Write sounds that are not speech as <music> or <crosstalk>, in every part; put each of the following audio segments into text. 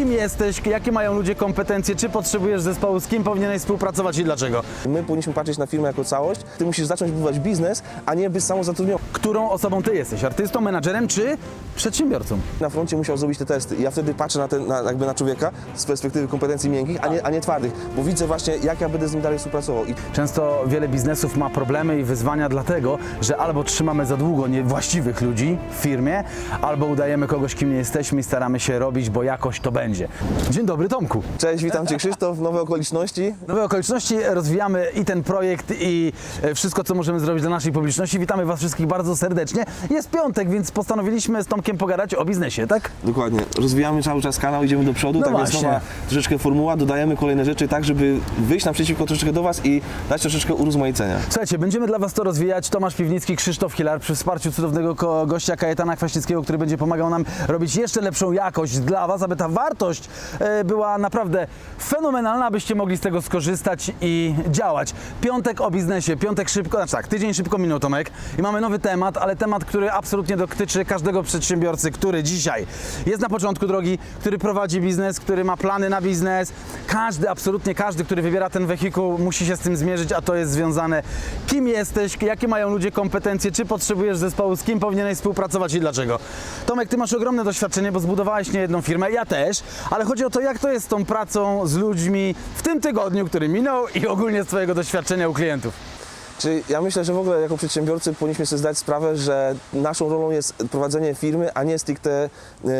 Kim jesteś, jakie mają ludzie kompetencje, czy potrzebujesz zespołu, z kim powinieneś współpracować i dlaczego? My powinniśmy patrzeć na firmę jako całość. Ty musisz zacząć budować biznes, a nie być samozatrudniony. Którą osobą ty jesteś? Artystą, menadżerem czy przedsiębiorcą? Na froncie musiał zrobić te testy. Ja wtedy patrzę na, ten, na, jakby na człowieka z perspektywy kompetencji miękkich, a nie, a nie twardych, bo widzę właśnie, jak ja będę z nim dalej współpracował. I Często wiele biznesów ma problemy i wyzwania dlatego, że albo trzymamy za długo niewłaściwych ludzi w firmie, albo udajemy kogoś, kim nie jesteśmy i staramy się robić, bo jakoś to będzie. Dzień dobry Tomku. cześć, witam Cię Krzysztof, nowe okoliczności. Nowe okoliczności, rozwijamy i ten projekt i e, wszystko, co możemy zrobić dla naszej publiczności. Witamy Was wszystkich bardzo serdecznie. Jest piątek, więc postanowiliśmy z Tomkiem pogadać o biznesie, tak? Dokładnie. Rozwijamy cały czas kanał, idziemy do przodu, No tak właśnie. nowa troszeczkę formuła, dodajemy kolejne rzeczy tak, żeby wyjść naprzeciwko troszeczkę do Was i dać troszeczkę urozmaicenia. Słuchajcie, będziemy dla Was to rozwijać. Tomasz Piwnicki, Krzysztof Hilar przy wsparciu cudownego gościa Kajetana Kwaśnickiego, który będzie pomagał nam robić jeszcze lepszą jakość dla Was, aby ta wartość e, była naprawdę fenomenalna, abyście mogli z tego skorzystać i działać. Piątek o biznesie, piątek szybko, znaczy tak, tydzień szybko minął Tomek i mamy nowy temat, ale temat, który absolutnie dotyczy każdego przedsiębiorcy, który dzisiaj jest na początku drogi, który prowadzi biznes, który ma plany na biznes. Każdy, absolutnie każdy, który wybiera ten wehikuł, musi się z tym zmierzyć, a to jest związane kim jesteś, jakie mają ludzie kompetencje, czy potrzebujesz zespołu, z kim powinieneś współpracować i dlaczego. Tomek, ty masz ogromne doświadczenie, bo zbudowałeś niejedną firmę, ja też, ale chodzi o to, jak to jest z tą pracą z ludźmi w tym tygodniu, który minął i ogólnie z twojego doświadczenia u klientów. Czy ja myślę, że w ogóle jako przedsiębiorcy powinniśmy sobie zdać sprawę, że naszą rolą jest prowadzenie firmy, a nie stricte em,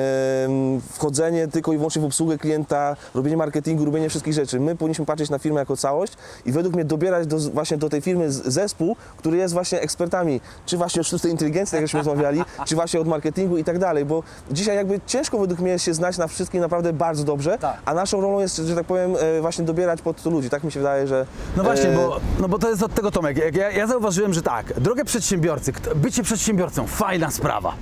wchodzenie tylko i wyłącznie w obsługę klienta, robienie marketingu, robienie wszystkich rzeczy. My powinniśmy patrzeć na firmę jako całość i według mnie dobierać do, właśnie do tej firmy zespół, który jest właśnie ekspertami, czy właśnie od sztucznej inteligencji, tak jak żeśmy rozmawiali, <laughs> czy właśnie od marketingu i tak dalej, bo dzisiaj jakby ciężko według mnie się znać na wszystkim naprawdę bardzo dobrze, Tak. a naszą rolą jest, że tak powiem, e, właśnie dobierać pod to ludzi. Tak mi się wydaje, że... No właśnie, e, bo, no bo to jest od tego Tomek. Ja, ja zauważyłem, że tak, drogę przedsiębiorcy, bycie przedsiębiorcą, fajna sprawa.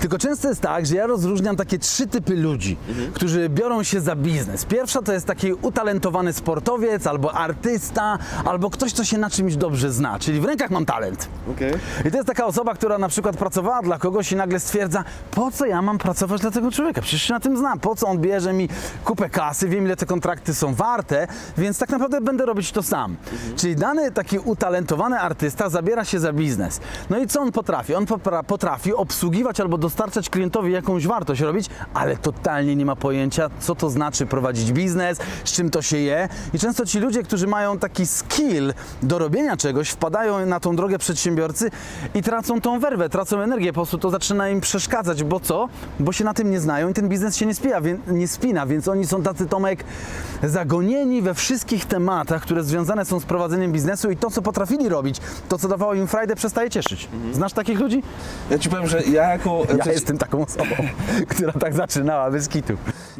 Tylko często jest tak, że ja rozróżniam takie trzy typy ludzi, którzy biorą się za biznes. Pierwsza to jest taki utalentowany sportowiec, albo artysta, albo ktoś, kto się na czymś dobrze zna, czyli w rękach mam talent. Okej. I to jest taka osoba, która na przykład pracowała dla kogoś i nagle stwierdza, po co ja mam pracować dla tego człowieka? Przecież się na tym znam. Po co on bierze mi kupę kasy, wiem ile te kontrakty są warte, więc tak naprawdę będę robić to sam. Czyli dany taki utalentowany artysta zabiera się za biznes. No i co on potrafi? On potrafi obsługiwać albo dostarczać klientowi jakąś wartość robić, ale totalnie nie ma pojęcia, co to znaczy prowadzić biznes, z czym to się je. I często ci ludzie, którzy mają taki skill do robienia czegoś, wpadają na tą drogę przedsiębiorcy i tracą tą werwę, tracą energię, po prostu to zaczyna im przeszkadzać, bo co? Bo się na tym nie znają i ten biznes się nie nie spina, więc oni są tacy, Tomek, zagonieni we wszystkich tematach, które związane są z prowadzeniem biznesu i to, co potrafili robić, to, co dawało im frajdę, przestaje cieszyć. Znasz takich ludzi? Ja ci powiem, że ja jako... Ja przed- jestem taką osobą, <laughs> która tak zaczynała, bez kitu.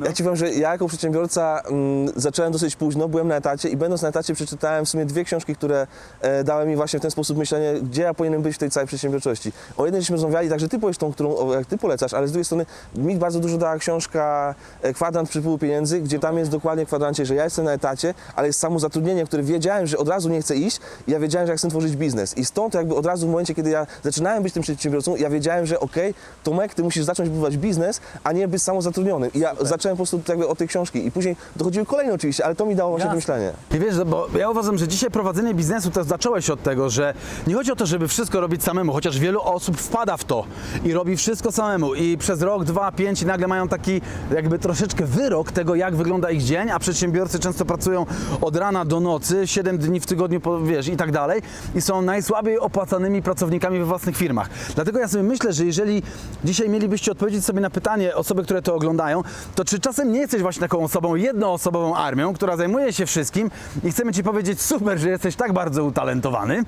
Ja ci powiem, że ja jako przedsiębiorca mm, zacząłem dosyć późno, byłem na etacie i będąc na etacie przeczytałem w sumie dwie książki, które e, dały mi właśnie w ten sposób myślenie, gdzie ja powinienem być w tej całej przedsiębiorczości. O jednej żeśmy rozmawiali, także ty powiesz tą, którą o, jak ty polecasz, ale z drugiej strony mi bardzo dużo dała książka e, Kwadrant przypływu pieniędzy, gdzie tam jest dokładnie w kwadrancie, że ja jestem na etacie, ale jest samo zatrudnienie, które wiedziałem, że od razu nie chcę iść ja wiedziałem, że ja chcę tworzyć biznes. I stąd jakby od razu w momencie, kiedy ja zaczynałem być tym przedsiębiorcą, ja wiedziałem, że okej, Tomek, ty musisz zacząć budować biznes, a nie być samozatrudnionym. I ja zacząłem po prostu jakby od tej książki i później dochodziły kolejne oczywiście, ale to mi dało właśnie Jasne. myślenie. I wiesz, bo ja uważam, że dzisiaj prowadzenie biznesu to zacząłeś od tego, że nie chodzi o to, żeby wszystko robić samemu, chociaż wielu osób wpada w to i robi wszystko samemu i przez rok, dwa, pięć i nagle mają taki jakby troszeczkę wyrok tego, jak wygląda ich dzień, a przedsiębiorcy często pracują od rana do nocy, 7 dni w tygodniu, wiesz, i tak dalej i są najsłabiej opłacanymi pracownikami we własnych firmach. Dlatego ja sobie myślę, że jeżeli dzisiaj mielibyście odpowiedzieć sobie na pytanie osoby, które to oglądają, to czy czasem nie jesteś właśnie taką osobą, jednoosobową armią, która zajmuje się wszystkim i chcemy Ci powiedzieć super, że jesteś tak bardzo utalentowany,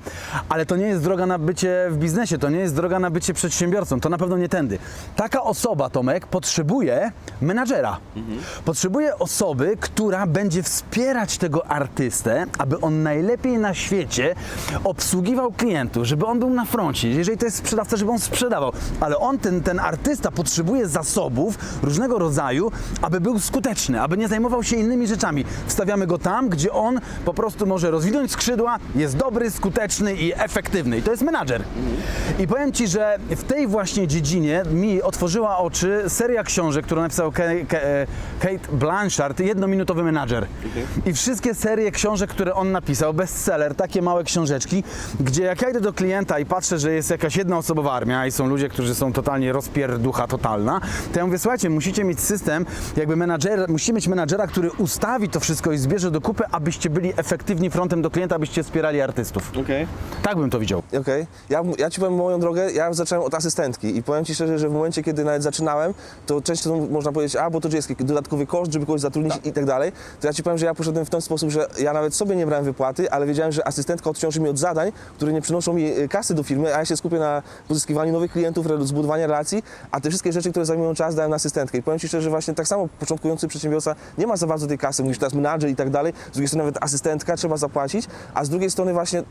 ale to nie jest droga na bycie w biznesie, to nie jest droga na bycie przedsiębiorcą, to na pewno nie tędy. Taka osoba, Tomek, potrzebuje menadżera. Potrzebuje osoby, która będzie wspierać tego artystę, aby on najlepiej na świecie obsługiwał klientów, żeby on był na froncie, jeżeli to jest sprzedawca, żeby on sprzedawał, ale on, ten, ten artysta potrzebuje zasobów różnego rodzaju, aby był skuteczny, aby nie zajmował się innymi rzeczami. Wstawiamy go tam, gdzie on po prostu może rozwinąć skrzydła, jest dobry, skuteczny i efektywny. I to jest menadżer. I powiem Ci, że w tej właśnie dziedzinie mi otworzyła oczy seria książek, którą napisał e, Kate Blanchard, jednominutowy menadżer. I wszystkie serie książek, które on napisał, bestseller, takie małe książeczki, gdzie jak ja idę do klienta i patrzę, że jest jakaś jednoosobowa armia i są ludzie, którzy są totalnie rozpierducha totalna, to ja mówię, słuchajcie, musicie mieć system, jakby menadżer, musicie mieć menadżera, który ustawi to wszystko i zbierze do kupy, abyście byli efektywni frontem do klienta, abyście wspierali artystów. Okej. Tak bym to widział. Okej. Ja, ja ci powiem moją drogę, ja zacząłem od asystentki i powiem ci szczerze, że w momencie, kiedy nawet zaczynałem, to często można powiedzieć, a bo to jest jakiś dodatkowy koszt, żeby kogoś zatrudnić i tak dalej, to ja ci powiem, że ja poszedłem w ten sposób, że ja nawet sobie nie brałem wypłaty, ale wiedziałem, że asystentka odciąży mi od zadań, które nie przynoszą mi e, kasy do firmy, a ja się skupię na pozyskiwaniu nowych klientów, zbudowaniu relacji, a te wszystkie rzeczy, które zajmują czas, dałem na asystentkę. I powiem ci szczerze, że właśnie tak samo początkujący przedsiębiorca nie ma za bardzo tej kasy, mówisz teraz menadżer i tak dalej, z drugiej strony nawet asystentka trzeba zapłacić, a z drugiej strony właśnie e,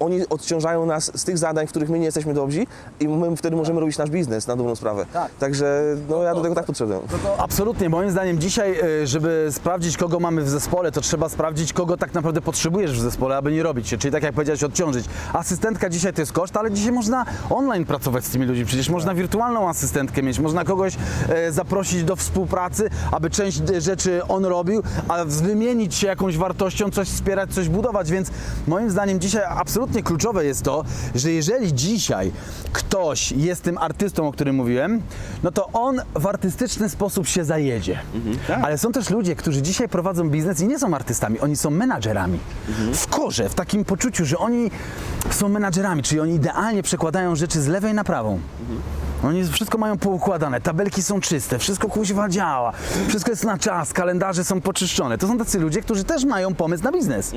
oni odciążają nas z tych zadań, w których my nie jesteśmy dobrzy i my wtedy możemy robić nasz biznes na dobrą sprawę. Tak. Także no, ja do tego tak podszedłem. Absolutnie, moim zdaniem dzisiaj, y, żeby sprawdzić, kogo mamy w zespole, to trzeba sprawdzić, kogo tak naprawdę potrzebujesz w zespole, aby nie robić się, czyli tak jak powiedziałeś, odciążyć. Asystentka dzisiaj to jest koszt, ale dzisiaj można online pracować z tymi ludźmi, przecież można wirtualną asystentkę mieć, można kogoś e, zaprosić do współpracy, aby część rzeczy on robił, a wymienić się jakąś wartością, coś wspierać, coś budować, więc moim zdaniem dzisiaj absolutnie kluczowe jest to, że jeżeli dzisiaj ktoś jest tym artystą, o którym mówiłem, no to on w artystyczny sposób się zajedzie. tak. Ale są też ludzie, którzy dzisiaj prowadzą biznes i nie są artystami, oni są menadżerami. W korze, w takim poczuciu, że oni są menadżerami, czyli oni idealnie przekładają rzeczy z lewej na prawą. Oni wszystko mają poukładane, tabelki są czyste, wszystko kuźwa działa, wszystko jest na czas, kalendarze są poczyszczone. To są tacy ludzie, którzy też mają pomysł na biznes.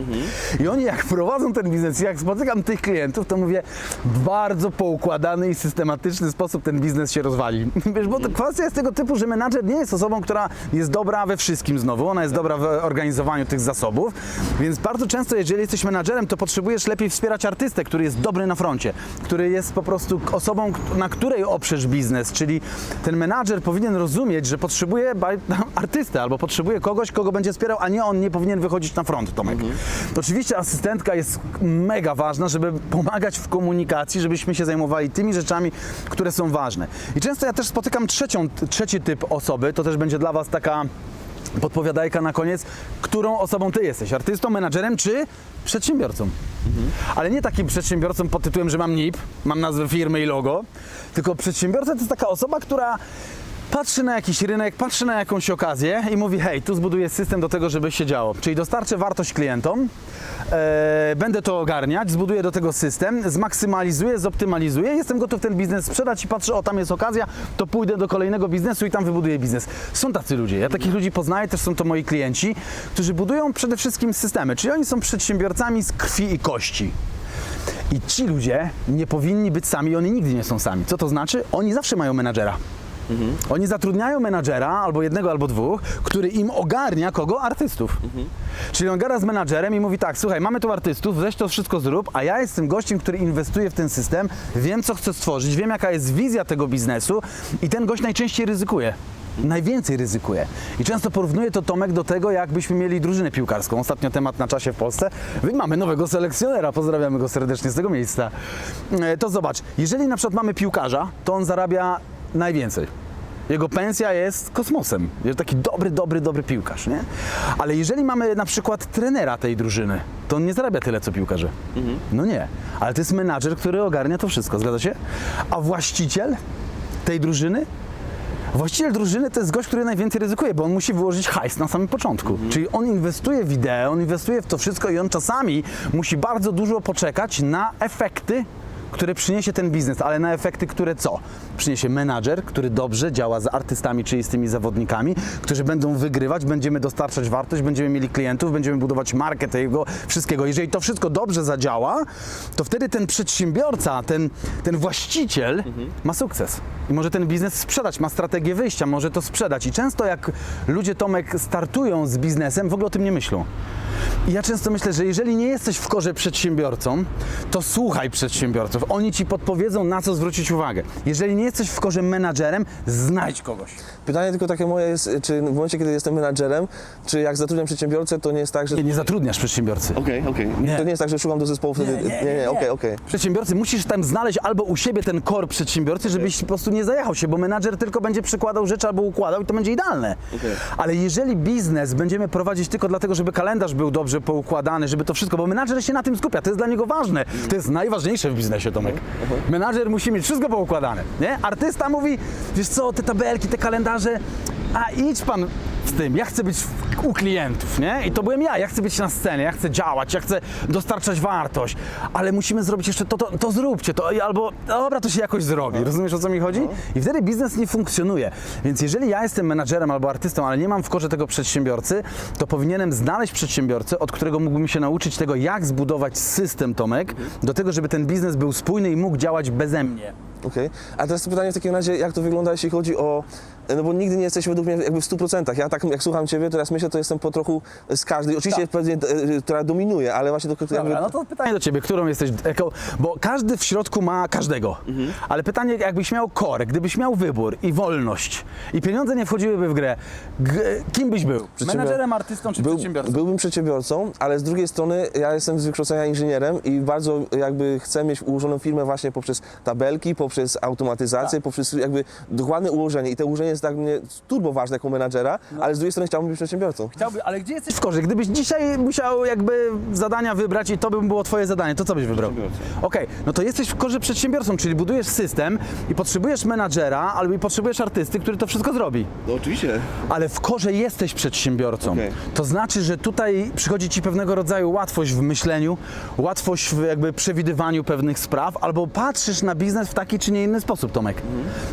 I oni jak prowadzą ten biznes, jak spotykam tych klientów, to mówię, w bardzo poukładany i systematyczny sposób ten biznes się rozwali. <laughs> Wiesz, bo to kwestia jest tego typu, że menadżer nie jest osobą, która jest dobra we wszystkim znowu, ona jest dobra w organizowaniu tych zasobów, więc bardzo często, jeżeli jesteś menadżerem, to potrzebujesz lepiej wspierać artystę, który jest dobry na froncie, który jest po prostu osobą, na której oprzesz biznes, czyli ten menadżer powinien rozumieć, że potrzebuje <laughs> artystę albo potrzebuje kogoś, kogo będzie wspierał, a nie on nie powinien wychodzić na front, Tomek. To Oczywiście asystentka jest mega ważna, żeby pomagać w komunikacji, żebyśmy się zajmowali tymi rzeczami, które są ważne. I często ja też spotykam trzecią, trzeci typ osoby, to też będzie dla Was taka podpowiadajka na koniec, którą osobą ty jesteś, artystą, menadżerem czy przedsiębiorcą. Ale nie takim przedsiębiorcą pod tytułem, że mam NIP, mam nazwę firmy i logo, tylko przedsiębiorca to jest taka osoba, która patrzy na jakiś rynek, patrzy na jakąś okazję i mówi, hej, tu zbuduję system do tego, żeby się działo. Czyli dostarczę wartość klientom, e, będę to ogarniać, zbuduję do tego system, zmaksymalizuję, zoptymalizuję, jestem gotów ten biznes sprzedać i patrzę, o tam jest okazja, to pójdę do kolejnego biznesu i tam wybuduję biznes. Są tacy ludzie, ja takich ludzi poznaję, też są to moi klienci, którzy budują przede wszystkim systemy, czyli oni są przedsiębiorcami z krwi i kości. I ci ludzie nie powinni być sami, oni nigdy nie są sami. Co to znaczy? Oni zawsze mają menadżera. Oni zatrudniają menadżera, albo jednego, albo dwóch, który im ogarnia kogo? Artystów. Czyli on gada z menadżerem i mówi tak, słuchaj, mamy tu artystów, weź to wszystko zrób, a ja jestem gościem, który inwestuje w ten system, wiem co chcę stworzyć, wiem jaka jest wizja tego biznesu i ten gość najczęściej ryzykuje. Najwięcej ryzykuje. I często porównuje to Tomek do tego, jakbyśmy mieli drużynę piłkarską. Ostatnio temat na czasie w Polsce. My mamy nowego selekcjonera, pozdrawiamy go serdecznie z tego miejsca. E, To zobacz, jeżeli na przykład mamy piłkarza, to on zarabia najwięcej. Jego pensja jest kosmosem. Jest taki dobry, dobry, dobry piłkarz, nie? Ale jeżeli mamy na przykład trenera tej drużyny, to on nie zarabia tyle, co piłkarze. No nie. Ale to jest menadżer, który ogarnia to wszystko, zgadza się? A właściciel tej drużyny Właściciel drużyny to jest gość, który najwięcej ryzykuje, bo on musi wyłożyć hajs na samym początku. Czyli on inwestuje w ideę, on inwestuje w to wszystko i on czasami musi bardzo dużo poczekać na efekty, które przyniesie ten biznes, ale na efekty, które co? Przyniesie menadżer, który dobrze działa z artystami, czyli z tymi zawodnikami, którzy będą wygrywać, będziemy dostarczać wartość, będziemy mieli klientów, będziemy budować markę tego wszystkiego. Jeżeli to wszystko dobrze zadziała, to wtedy ten przedsiębiorca, ten, ten właściciel ma sukces. I może ten biznes sprzedać, ma strategię wyjścia, może to sprzedać. I często jak ludzie, Tomek, startują z biznesem, w ogóle o tym nie myślą. I ja często myślę, że jeżeli nie jesteś w korze przedsiębiorcą, to słuchaj przedsiębiorców. Oni ci podpowiedzą, na co zwrócić uwagę. Jeżeli nie jesteś w korze menadżerem, znajdź kogoś. Pytanie tylko takie moje jest, czy w momencie, kiedy jestem menadżerem, czy jak zatrudniam przedsiębiorcę, to nie jest tak, że... Nie, nie zatrudniasz przedsiębiorcy. Okej, okej. To nie jest tak, że szukam do zespołu wtedy... Nie, nie, nie, nie, nie, nie. okej, okej. Przedsiębiorcy musisz tam znaleźć albo u siebie ten core przedsiębiorcy, żebyś po prostu nie zajechał się, bo menadżer tylko będzie przykładał rzeczy albo układał i to będzie idealne. Okej. Ale jeżeli biznes będziemy prowadzić tylko dlatego, żeby kalendarz był dobrze poukładany, żeby to wszystko, bo menadżer się na tym skupia, to jest dla niego ważne. To jest najważniejsze w biznesie, Tomek. Menadżer musi mieć wszystko poukładane, nie? Artysta mówi, wiesz co, te tabelki, te kalendarze, a idź pan z tym, ja chcę być u klientów, nie? I to byłem ja, ja chcę być na scenie, ja chcę działać, ja chcę dostarczać wartość, ale musimy zrobić jeszcze to, to, to zróbcie to, albo dobra, to się jakoś zrobi, rozumiesz o co mi chodzi? I wtedy biznes nie funkcjonuje. Więc jeżeli ja jestem menadżerem albo artystą, ale nie mam w korze tego przedsiębiorcy, to powinienem znaleźć przedsiębiorcę, od którego mógłbym się nauczyć tego, jak zbudować system, Tomek, do tego, żeby ten biznes był spójny i mógł działać beze mnie. Okej. A teraz pytanie w takim razie, jak to wygląda, jeśli chodzi o... No bo nigdy nie jesteś według mnie jakby w 100%. Ja tak jak słucham Ciebie, teraz myślę, to jestem po trochu z każdej. Oczywiście Tak. pewnie, e, która dominuje, ale właśnie to... jakby, Dobra, no to pytanie do ciebie, którą jesteś bo każdy w środku ma każdego. Ale pytanie, jakbyś miał core, gdybyś miał wybór i wolność i pieniądze nie wchodziłyby w grę, kim byś był? Przedsiębior- Menadżerem, artystą czy Był, przedsiębiorcą? byłbym przedsiębiorcą, ale z drugiej strony ja jestem z wykształcenia inżynierem i bardzo jakby chcę mieć ułożoną firmę właśnie poprzez tabelki, poprzez automatyzację, Tak. poprzez jakby dokładne ułożenie. I to ułożenie jest tak mnie turbo ważne jako menadżera, No. ale z drugiej strony chciałbym być przedsiębiorcą. Chciałby, ale gdzie jesteś w korze? Gdybyś dzisiaj musiał jakby zadania wybrać i to by było twoje zadanie, to co byś wybrał? Okej, no to jesteś w korze przedsiębiorcą, czyli budujesz system i potrzebujesz menadżera albo i potrzebujesz artysty, który to wszystko zrobi. No oczywiście. ale w korze jesteś przedsiębiorcą. Okej. To znaczy, że tutaj przychodzi ci pewnego rodzaju łatwość w myśleniu, łatwość w jakby przewidywaniu pewnych spraw, albo patrzysz na biznes w taki czy nie inny sposób, Tomek.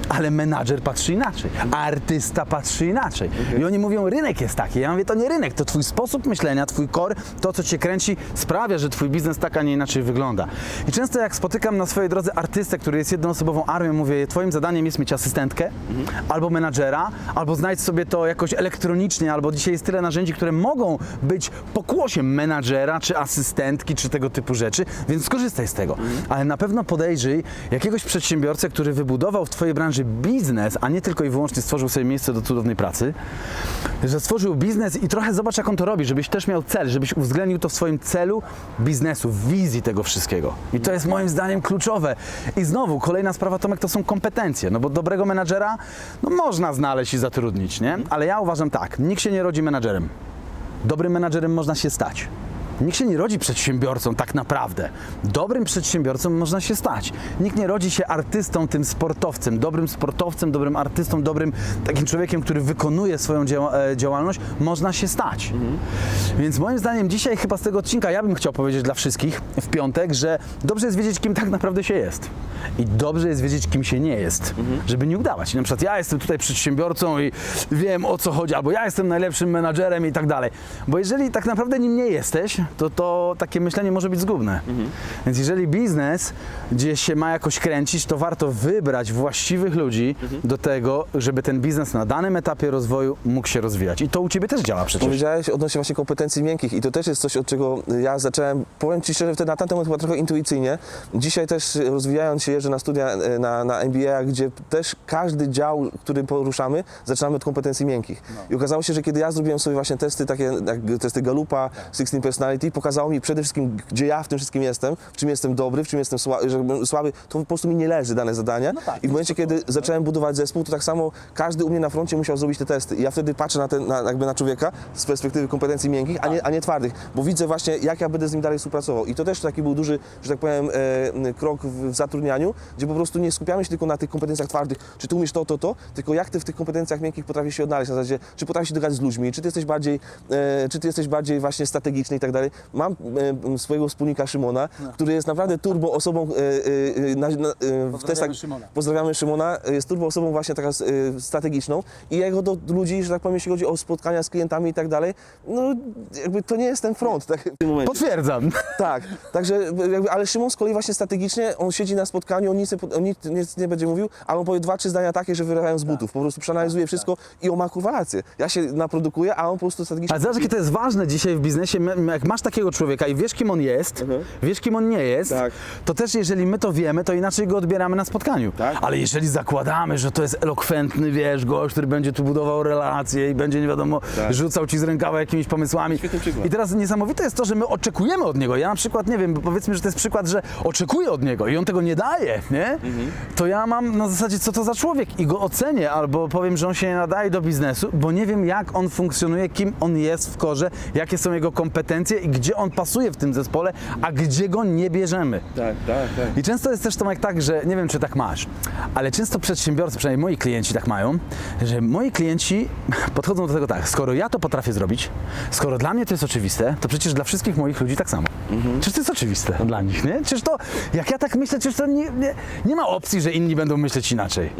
Ale menadżer patrzy inaczej, artysta patrzy inaczej. I oni mówią, rynek jest taki. Ja mówię, to nie rynek, to twój sposób myślenia, twój core, to co cię kręci, sprawia, że twój biznes tak, a nie inaczej wygląda. I często jak spotykam na swojej drodze artystę, który jest jednoosobową armią, mówię, twoim zadaniem jest mieć asystentkę, albo menadżera, albo znajdź sobie to jakoś elektronicznie, albo dzisiaj jest tyle narzędzi, które mogą być pokłosiem menadżera, czy asystentki, czy tego typu rzeczy, więc skorzystaj z tego. Ale na pewno podejrzyj jakiegoś przedsiębiorcę, który wybudował w twojej branży biznes, a nie tylko i wyłącznie stworzył sobie miejsce do cudownej pracy, że stworzył biznes i trochę zobacz, jak on to robi, żebyś też miał cel, żebyś uwzględnił to w swoim celu biznesu, w wizji tego wszystkiego. I to jest moim zdaniem kluczowe. I znowu, kolejna sprawa, Tomek, to są kompetencje, no bo dobrego menadżera no, można znaleźć i zatrudnić, nie? Ale ja uważam tak, nikt się nie rodzi menadżerem. Dobrym menadżerem można się stać. Nikt się nie rodzi przedsiębiorcą tak naprawdę. Dobrym przedsiębiorcą można się stać. Nikt nie rodzi się artystą, tym sportowcem. Dobrym sportowcem, dobrym artystą, dobrym takim człowiekiem, który wykonuje swoją e, działalność, można się stać. Więc moim zdaniem dzisiaj chyba z tego odcinka ja bym chciał powiedzieć dla wszystkich w piątek, że dobrze jest wiedzieć, kim tak naprawdę się jest. I dobrze jest wiedzieć, kim się nie jest, żeby nie udawać. I na przykład ja jestem tutaj przedsiębiorcą i wiem o co chodzi, albo ja jestem najlepszym menadżerem i tak dalej. Bo jeżeli tak naprawdę nim nie jesteś, to, to takie myślenie może być zgubne. Więc jeżeli biznes gdzieś się ma jakoś kręcić, to warto wybrać właściwych ludzi do tego, żeby ten biznes na danym etapie rozwoju mógł się rozwijać. I to u Ciebie też działa przecież. Powiedziałeś odnośnie właśnie kompetencji miękkich i to też jest coś, od czego ja zacząłem, powiem Ci szczerze, wtedy na ten temat chyba trochę intuicyjnie. Dzisiaj też rozwijając się, jeżdżę na studia e, na, na MBA, gdzie też każdy dział, który poruszamy, zaczynamy od kompetencji miękkich. I okazało się, że kiedy ja zrobiłem sobie właśnie testy, takie jak testy Galupa, 16 Personality, pokazało mi przede wszystkim, gdzie ja w tym wszystkim jestem, w czym jestem dobry, w czym jestem słaby, to po prostu mi nie leży dane zadania. No tak, I w momencie, kiedy zacząłem budować zespół, to tak samo każdy u mnie na froncie musiał zrobić te testy. I ja wtedy patrzę na, ten, na, jakby na człowieka z perspektywy kompetencji miękkich, a nie, a nie twardych, bo widzę właśnie, jak ja będę z nim dalej współpracował. I to też taki był duży, że tak powiem, e, krok w, w zatrudnianiu, gdzie po prostu nie skupiamy się tylko na tych kompetencjach twardych, czy ty umiesz to, to, to, tylko jak ty w tych kompetencjach miękkich potrafisz się odnaleźć, na zasadzie, czy potrafisz się dogadać z ludźmi, czy ty jesteś bardziej, e, czy ty jesteś bardziej właśnie strategiczny i tak dalej. Mam e, swojego wspólnika Szymona, który jest naprawdę turbo osobą e, e, na, na, e, w testach. Szymona. Pozdrawiamy Szymona. Jest turbo osobą właśnie taka y, strategiczną i jego do ludzi, że tak powiem, jeśli chodzi o spotkania z klientami i tak dalej, no jakby to nie jest ten front. Tak, W tym momencie. Potwierdzam. tak. także jakby, ale Szymon z kolei właśnie strategicznie, on siedzi na spotkaniu, on nic, nie, on nic, nic nie będzie mówił, ale on powie dwa, trzy zdania takie, że wyrażają z butów. Po prostu przeanalizuje wszystko i on ma kurwa rację. Ja się naprodukuję, a on po prostu strategicznie... Ale zobacz, jakie to jest ważne dzisiaj w biznesie, jak masz takiego człowieka i wiesz, kim on jest, Mhm. wiesz, kim on nie jest, Tak. to też jeżeli my to wiemy, to inaczej go odbieramy na spotkaniu. Tak. Ale jeżeli zakładamy, że to jest elokwentny, wiesz, gość, który będzie tu budował relacje i będzie, nie wiadomo, Tak. rzucał ci z rękawa jakimiś pomysłami. I teraz niesamowite jest to, że my oczekujemy od niego. Ja na przykład, nie wiem, powiedzmy, że to jest przykład, że oczekuję od niego i on tego nie daje, nie? Mhm. To ja mam na zasadzie, co to za człowiek i go ocenię, albo powiem, że on się nie nadaje do biznesu, bo nie wiem, jak on funkcjonuje, kim on jest w korze, jakie są jego kompetencje i gdzie on pasuje w tym zespole, a gdzie go nie bierzemy. Tak, tak, tak. I często jest też Tomek tak, że nie wiem, czy tak masz, ale często przedsiębiorcy, przynajmniej moi klienci tak mają, że moi klienci <laughs> podchodzą do tego tak, skoro ja to potrafię zrobić, skoro dla mnie to jest oczywiste, to przecież dla wszystkich moich ludzi tak samo. Przecież to jest oczywiste dla nich, nie? Przecież to, jak ja tak myślę, przecież to nie, nie, nie ma opcji, że inni będą myśleć inaczej.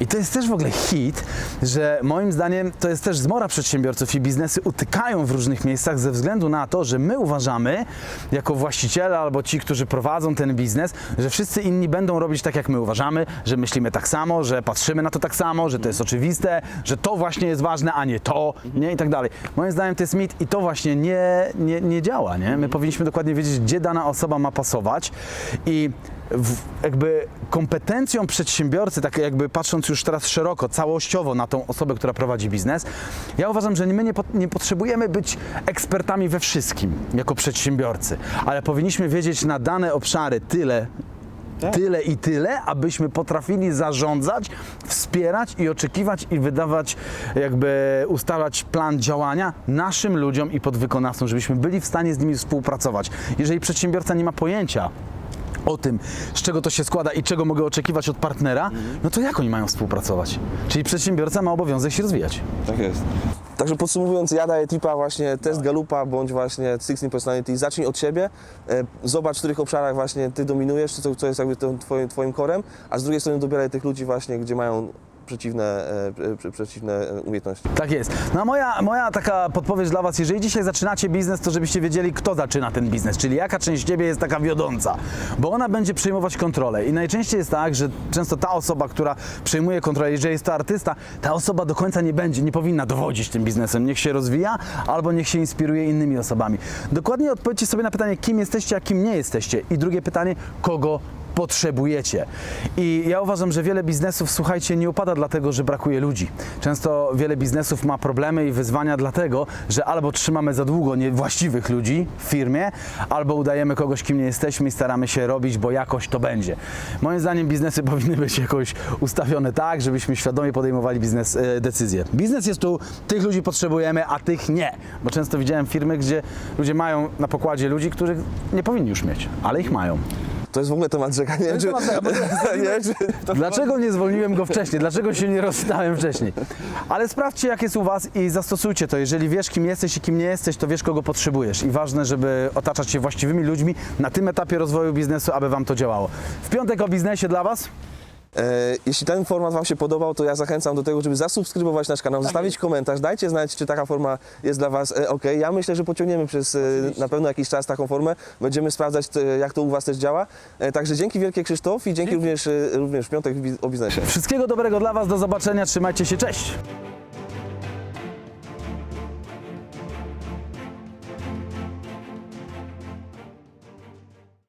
I to jest też w ogóle hit, że moim zdaniem to jest też zmora przedsiębiorców i biznesy utykają w różnych miejscach ze względu na to, że my uważamy, jako właściciele albo ci, którzy prowadzą ten biznes, że wszyscy inni będą robić tak, jak my uważamy, że myślimy tak samo, że patrzymy na to tak samo, że to jest oczywiste, że to właśnie jest ważne, a nie to, nie? I tak dalej. Moim zdaniem to jest mit i to właśnie nie, nie, nie działa, nie? My powinniśmy dokładnie wiedzieć, gdzie dana osoba ma pasować i jakby kompetencją przedsiębiorcy, tak jakby patrząc już teraz szeroko, całościowo na tą osobę, która prowadzi biznes, ja uważam, że my nie, pot- nie potrzebujemy być ekspertami we wszystkim jako przedsiębiorcy, ale powinniśmy wiedzieć na dane obszary tyle, tyle i tyle, abyśmy potrafili zarządzać, wspierać i oczekiwać i wydawać, jakby ustalać plan działania naszym ludziom i podwykonawcom, żebyśmy byli w stanie z nimi współpracować. Jeżeli przedsiębiorca nie ma pojęcia, o tym, z czego to się składa i czego mogę oczekiwać od partnera, no to jak oni mają współpracować? Czyli przedsiębiorca ma obowiązek się rozwijać. Tak jest. Także podsumowując, ja daję tipa właśnie test Galupa bądź właśnie 16 Personality. Zacznij od siebie, e, zobacz w których obszarach właśnie ty dominujesz, co, co jest jakby tym twoim, twoim korem, a z drugiej strony dobieraj tych ludzi właśnie, gdzie mają przeciwne, e, prze- przeciwne e, umiejętności. Tak jest. No moja, moja taka podpowiedź dla Was, jeżeli dzisiaj zaczynacie biznes, to żebyście wiedzieli, kto zaczyna ten biznes, czyli jaka część Ciebie jest taka wiodąca, bo ona będzie przejmować kontrolę i najczęściej jest tak, że często ta osoba, która przejmuje kontrolę, jeżeli jest to artysta, ta osoba do końca nie będzie, nie powinna dowodzić tym biznesem, niech się rozwija albo niech się inspiruje innymi osobami. Dokładnie odpowiedzcie sobie na pytanie, kim jesteście, a kim nie jesteście i drugie pytanie, kogo potrzebujecie. I ja uważam, że wiele biznesów, słuchajcie, nie upada dlatego, że brakuje ludzi. Często wiele biznesów ma problemy i wyzwania dlatego, że albo trzymamy za długo niewłaściwych ludzi w firmie, albo udajemy kogoś, kim nie jesteśmy i staramy się robić, bo jakoś to będzie. Moim zdaniem biznesy <laughs> powinny być jakoś ustawione tak, żebyśmy świadomie podejmowali biznes e, decyzje. Biznes jest tu, tych ludzi potrzebujemy, a tych nie. Bo często widziałem firmy, gdzie ludzie mają na pokładzie ludzi, których nie powinni już mieć, ale ich mają. To jest w ogóle temat rzeka. <laughs> Nie wiem, czy, nie czy Dlaczego nie zwolniłem go wcześniej? Dlaczego się nie rozstałem wcześniej? Ale sprawdźcie, jak jest u Was i zastosujcie to. Jeżeli wiesz, kim jesteś i kim nie jesteś, to wiesz, kogo potrzebujesz. I ważne, żeby otaczać się właściwymi ludźmi na tym etapie rozwoju biznesu, aby Wam to działało. W piątek o biznesie dla Was. E, jeśli ten format Wam się podobał, to ja zachęcam do tego, żeby zasubskrybować nasz kanał, zostawić komentarz, dajcie znać, czy taka forma jest dla Was e, ok. Ja myślę, że pociągniemy przez e, na pewno jakiś czas taką formę. Będziemy sprawdzać, jak to u Was też działa. Także dzięki wielkie Krzysztof i dzięki, również, e, również w piątek o biznesie. Wszystkiego dobrego dla Was. Do zobaczenia. Trzymajcie się. Cześć.